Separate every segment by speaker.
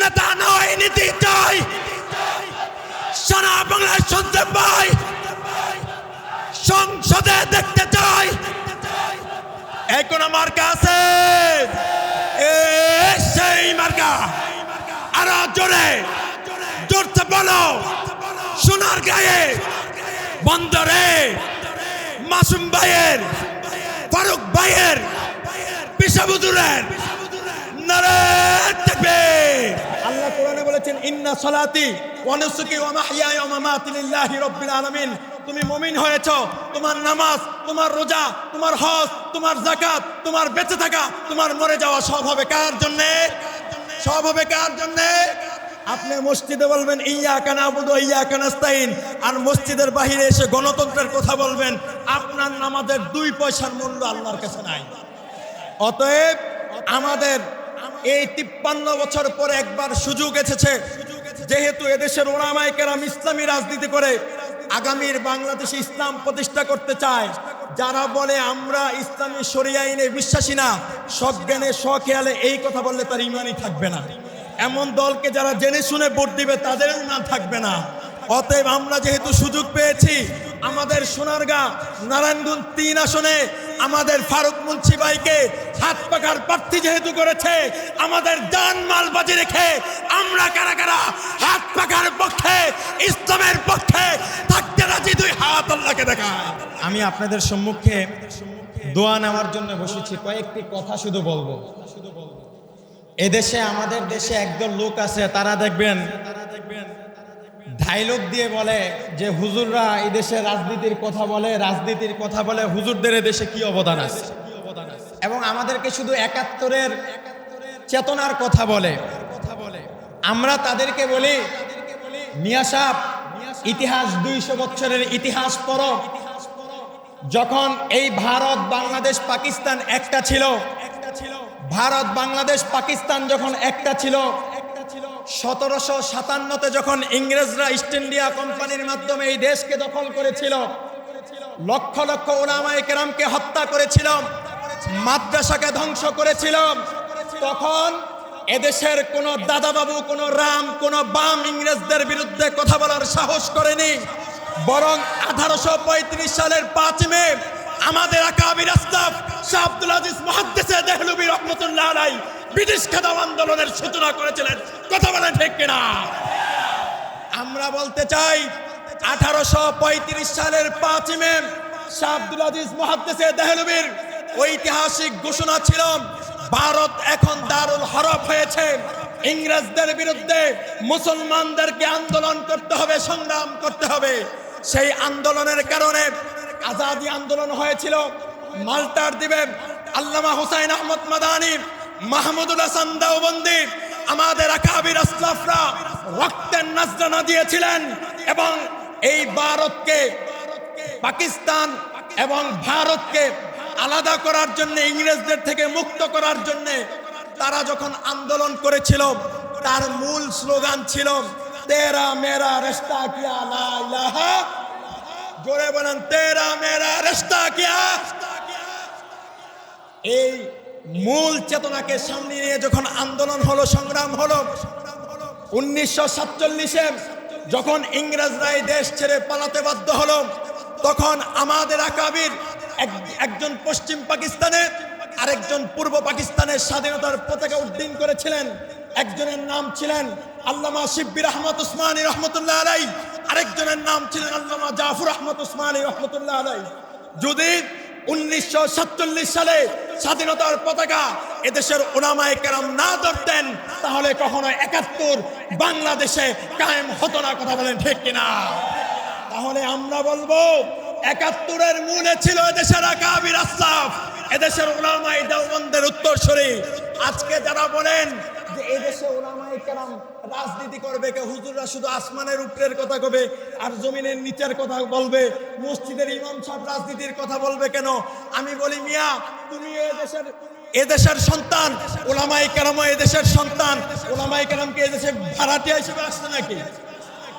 Speaker 1: নেতা নয় নীতি চাই। সারা বাংলায় শুনতে পাই। সংসদে দেখতে চাই। এই কোন মার্কা আছে? সেই মার্কা। আরও জোরে। জোরছে বলো। সোনার গায়ে বন্দরে মাসুম ভাইয়ের, ফারুক ভাইয়ের পিসাবুদুরের
Speaker 2: আল্লাহ বলেছেন, ইন্না সলাতি ওয়া নুসুকি ওয়া মাহইয়ায়া ওয়া মামাতি তুমি মুমিন হয়েছো, তোমার নামাজ, তোমার রোজা, তোমার হজ, তোমার যাকাত, তোমার বেঁচে থাকা, তোমার মরে যাওয়া সব হবে কার জন্য? সব হবে কার জন্য? আপনি মসজিদে বলবেন ইয়া কানা বুধ ইয়া কানাস্তাইন আর মসজিদের বাহিরে এসে গণতন্ত্রের কথা বলবেন, আপনার নামাজের দুই পয়সার মূল্য আল্লাহর কাছে নাই। অতএব আমাদের এই তিপ্পান্ন বছর পরে একবার সুযোগ এসেছে। যেহেতু এদেশের ওলামায় কেরাম ইসলামী রাজনীতি করে, আগামীর বাংলাদেশে ইসলাম প্রতিষ্ঠা করতে চায়, যারা বলে আমরা ইসলামী শরিয়া আইনে বিশ্বাসী না সজ্ঞানে স্বখেয়ালে এই কথা বললে তার ইমানই থাকবে না। এমন দলকে যারা জেনে শুনে ভোট দিবে, তাদেরও না থাকবে না। অতএব আমরা যেহেতু সুযোগ পেয়েছি আমাদের সোনারগা, নারায়ণগঞ্জ তিন আসনে আমাদের ফারুক মুন্সি ভাইকে হাত পাকার প্রার্থী যেহেতু করেছে, আমাদের জান মাল বাজি রেখে আমরা কারা কারা হাত পাকার পক্ষে, ইসলামের পক্ষে থাকতে রাজি দুই হাত আল্লাহকে দেখা আমি আপনাদের সম্মুখে দোয়া নেওয়ার জন্য বসেছি, কয়েকটি কথা শুধু বলব। এদেশে, আমাদের দেশে একদল লোক আছে তারা দেখবেন তারা দেখবেন ডায়লগ দিয়ে বলে যে হুজুররা এই দেশে রাজনীতির কথা বলে, রাজনীতির কথা বলে, হুজুরদের দেশে কি অবদান আছে? এবং আমাদেরকে শুধু একাত্তরের চেতনার কথা বলে। আমরা তাদেরকে বলি, মিয়া ইতিহাস দুইশো বছরের ইতিহাস পর যখন এই ভারত, বাংলাদেশ, পাকিস্তান একটা ছিল, ভারত, বাংলাদেশ, পাকিস্তান যখন একটা ছিল সতেরোশো সাতান্নতে যখন ইংরেজরা ইস্ট ইন্ডিয়া কোম্পানির মাধ্যমে এই দেশকে দখল করেছিল, লক্ষ লক্ষ ওলামায়ে কেরামকে হত্যা করেছিল, মাদ্রাসাকে ধ্বংস করেছিল, তখন এদেশের কোন দাদাবাবু, কোন রাম, কোন বাম ইংরেজদের বিরুদ্ধে কথা বলার সাহস করেনি। বরং আঠারোশো পঁয়ত্রিশ সালের পাঁচ মে আমাদের আকাবির আস্তাফ শাহ আব্দুল আজিজ মহাদ্দেশে দেহলুবি রহমতুল্লাহ আলাই ব্রিটিশ খেদাও আন্দোলনের সূচনা করেছিলেন। কথা বলেন ঠিক কিনা? আমরা বলতে চাই, আঠারোশো পঁয়ত্রিশ সালের পাঁচ মে শাহ আব্দুল আজিজ মহাদ্দেশে দেহলুবির ঐতিহাসিক ঘোষণা ছিল, ভারত এখন দারুল হরফ হয়েছে। ইংরেজদের বিরুদ্ধে মুসলমানদেরকে আন্দোলন করতে হবে, সংগ্রাম করতে হবে। সেই আন্দোলনের কারণে আজাদি আন্দোলন হয়েছিল। মাল্টার দিবে আল্লামা হুসাইন আহমদ মাদানি, মাহমুদুল হাসান দেওবন্দি, আমাদের আকাবির আসলাফরা রক্তের নাজরানা দিয়েছিলেন এবং এই ভারতকে, পাকিস্তান এবং ভারতকে আলাদা করার জন্য, ইংরেজদের থেকে মুক্ত করার জন্য তারা যখন আন্দোলন করেছিল, তার মূল স্লোগান ছিল, তেরা মেরা রেস্তা কিয়া লা ইলাহা জোরে বলেন, তেরা মেরা রেস্তা এই মূল চেতনাকে সামনে নিয়ে যখন আন্দোলন হলো, সংগ্রাম হলো, উনিশশো সাতচল্লিশে যখন ইংরেজরা এই দেশ ছেড়ে পালাতে বাধ্য হলো, তখন আমাদের আকাবির এক- একজন পশ্চিম পাকিস্তানে, আরেকজন পূর্ব পাকিস্তানের স্বাধীনতার পতাকা উড্ডীন করেছিলেন। একজনের নাম ছিলেন আল্লামা শিব্বির আহমদ উসমানী রহমতুল্লাহ আলাই আরেকজনের নাম ছিলেন আল্লামা জাফর আহমদ উসমানী রহমতুল্লাহ আলাই যদি উনিশশো সাতচল্লিশ সালে স্বাধীনতার পতাকা এদেশের ওলামায় কেরাম না ধরতেন, তাহলে কখনো একাত্তর বাংলাদেশে কায়েম হতো না, কথা বলেন ঠিক কিনা? তাহলে আমরা বলব, একাত্তরের মূলে ছিল এদেশের আকাবির আসলাফ, এদেশের ওলামাই দেওবন্দের উত্তরসূরি। আজকে যারা বলেন যে এদেশে কেরাম, রাজনীতি করবে কে? হুজুররা শুধু আসমানের উপরের কথা কবে আর জমিনের নিচের কথা বলবে? মসজিদের ইমাম সাহেব রাজনীতির কথা বলবে কেন? আমি বলি, মিয়া, তুমি এদেশের এদেশের সন্তান ওলামাই কেরাম এদেশের সন্তান। ওলামাই কেরামকে এদেশে ভাড়াটিয়া হিসেবে আসছে নাকি?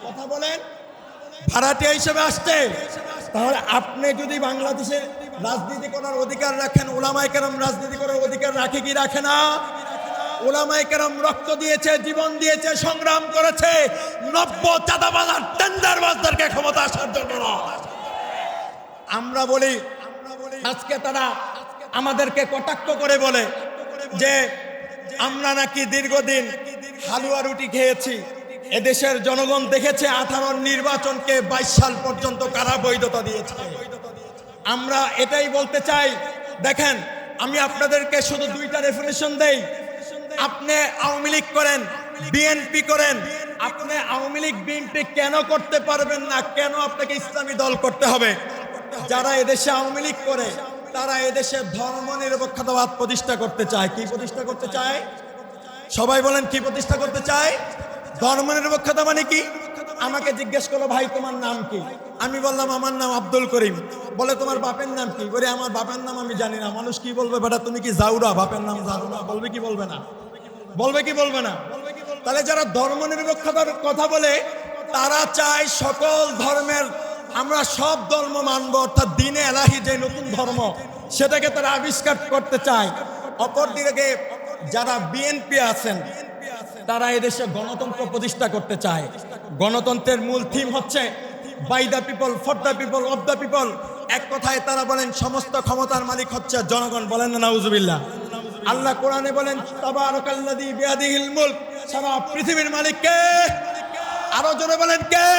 Speaker 2: কথা বলেন। ভাড়াটিয়া হিসেবে আসছে? তাহলে আপনি যদি বাংলাদেশে রাজনীতি করার অধিকার রাখেন ওলামাই কেরাম রাজনীতি করার অধিকার রাখে কি রাখে না?
Speaker 1: ওলামাই কেরাম রক্ত দিয়েছে, জীবন দিয়েছে, সংগ্রাম করেছে। নব্য চাঁদাবাজার টেন্ডারবাজদেরকে ক্ষমতা আসার জন্য নয়।
Speaker 2: আমরা বলি, আজকে তারা আমাদেরকে কটাক্ষ করে বলে যে, আমরা নাকি দীর্ঘদিন হালুয়া রুটি খেয়েছি। এদেশের জনগণ দেখেছে আঠারোর নির্বাচনকে বাইশ সাল পর্যন্ত কারা বৈধতা দিয়েছে। আমরা এটাই বলতে চাই, দেখেন, আমি আপনাদেরকে শুধু দুইটা রেফারেশন দেই। আপনি আওয়ামী লীগ করেন বিএনপি করেন, আপনি আওয়ামী লীগ বিএনপি কেন করতে পারবেন না? কেন আপনাকে ইসলামী দল করতে হবে? যারা এদেশে আওয়ামী লীগ করে, তারা এদেশে ধর্ম নিরপেক্ষতাবাদ প্রতিষ্ঠা করতে চায়। কি প্রতিষ্ঠা করতে চায়? সবাই বলেন, কি প্রতিষ্ঠা করতে চায়? ধর্ম নিরপেক্ষতা মানে কি? আমাকে জিজ্ঞেস করল, ভাই, তোমার নাম কি? আমি বললাম, আমার নাম আব্দুল করিম। বলে, তোমার বাপের নাম কি? বলে, আমার বাপের নাম আমি জানি না। মানুষ কি বলবে, বেটা, তুমি কি যাউরা বাপের নাম জানো না বলবে কি বলবে না? বলবে কি বলবে না? তাহলে যারা ধর্ম নিরপেক্ষতার কথা বলে, তারা চায় সকল ধর্মের, আমরা সব ধর্ম মানব, অর্থাৎ দিনে এলাহি যে নতুন ধর্ম, সেটাকে তারা আবিষ্কার করতে চায়। অপরদিকে যারা বিএনপি আছেন, তারা এদেশে গণতন্ত্র প্রতিষ্ঠা করতে চায়। গণতন্ত্রের মূল থিম হচ্ছে by the people for the people of the people এক কথায় তারা বলেন, সমস্ত ক্ষমতার মালিক হচ্ছে জনগণ। বলেন না, নাউজুবিল্লাহ। আল্লাহ কোরআনে বলেন, তাবারাকাল্লাযী বিয়াদিহিল মুলক সারা পৃথিবীর মালিক কে আরও জোরে বলেন, কে?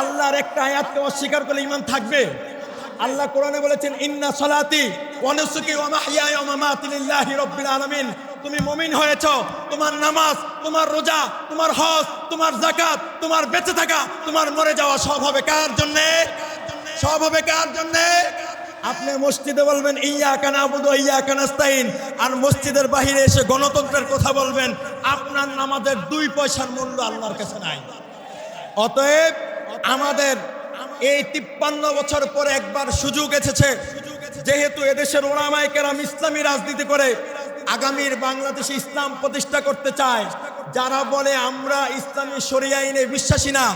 Speaker 2: আল্লাহর একটা আয়াতকে অস্বীকার করলে ইমান থাকবে। আল্লাহ কোরআনে বলেছেন, ইন্না সলাতি ওয়া নুসুকি ওয়া মাহইয়ায়া ওয়া মামাতি লিল্লাহি রাব্বিল আলামিন তুমি মুমিন হয়েছো, তোমার নামাজ, তোমার রোজা, তোমার হজ, তোমার যাকাত, তোমার বেঁচে থাকা, তোমার মরে যাওয়া সব হবে কার জন্য? সব হবে কার জন্য? আপনি মসজিদে বলবেন ইয়া কানা বুধ ইয়া কানাস্তাইন আর মসজিদের বাহিরে এসে গণতন্ত্রের কথা বলবেন, আপনার নামাজের দুই পয়সার মূল্য আল্লাহর কাছে নাই। অতএব আমাদের এই তিপ্পান্ন বছর পরে একবার সুযোগ এসেছে, যেহেতু এদেশের ওলামায় কেরাম ইসলামী রাজনীতি করে, আগামীর বাংলাদেশে ইসলাম প্রতিষ্ঠা করতে চায়। যারা বলে আমরা ইসলামী শরিয়া আইনে বিশ্বাসী না,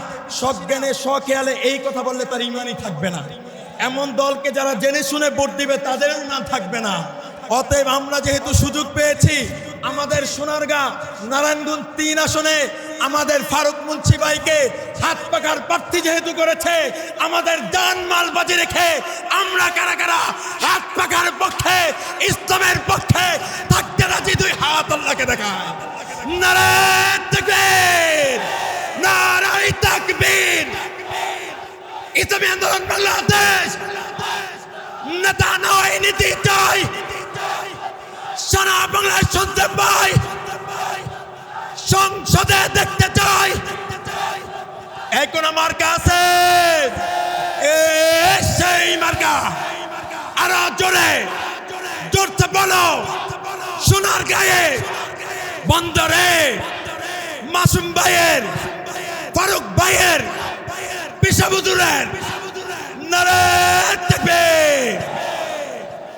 Speaker 2: সজ্ঞানে স্বখেয়ালে এই কথা বললে তার ইমানই থাকবে না। এমন দলকে যারা জেনে শুনে ভোট দিবে তাদেরও না থাকবে না। অতএব আমরা যেহেতু সুযোগ পেয়েছি, আমাদের সোনারগা, নারায়ণগঞ্জ তিন আসনে আমাদের ফারুক মুন্সি ভাইকে হাত পাকার প্রার্থী যেহেতু করেছে, আমাদের জান মাল বাজি রেখে আমরা কারা কারা হাত পাকার পক্ষে, ইসলামের পক্ষে থাকতে রাজি দুই হাত আল্লাহকে দেখায়। নারায়ণ নারায়ণ তাকবীর। ইসলামী আন্দোলন বাংলাদেশ নেতা নয় নীতি চাই সারা বাংলায় শুনতে পাই সংসদে দেখতে চাই এই কোন মার্কা আছে এ সেই মার্কা আরও জোরে জোরছে বলো সোনার গায়ে বন্দরে মাসুম ভাইয়ের ফারুক ভাইয়ের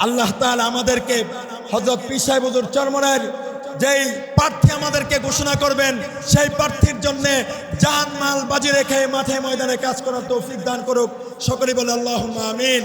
Speaker 2: আল্লাহ আমাদেরকে হজরত পিসাই সাহেব হুজুর চরমনের যেই প্রার্থী আমাদেরকে ঘোষণা করবেন, সেই প্রার্থীর জন্য জান মাল বাজি রেখে মাঠে ময়দানে কাজ করার তৌফিক দান করুক। সকলে বলে আল্লাহ আমিন।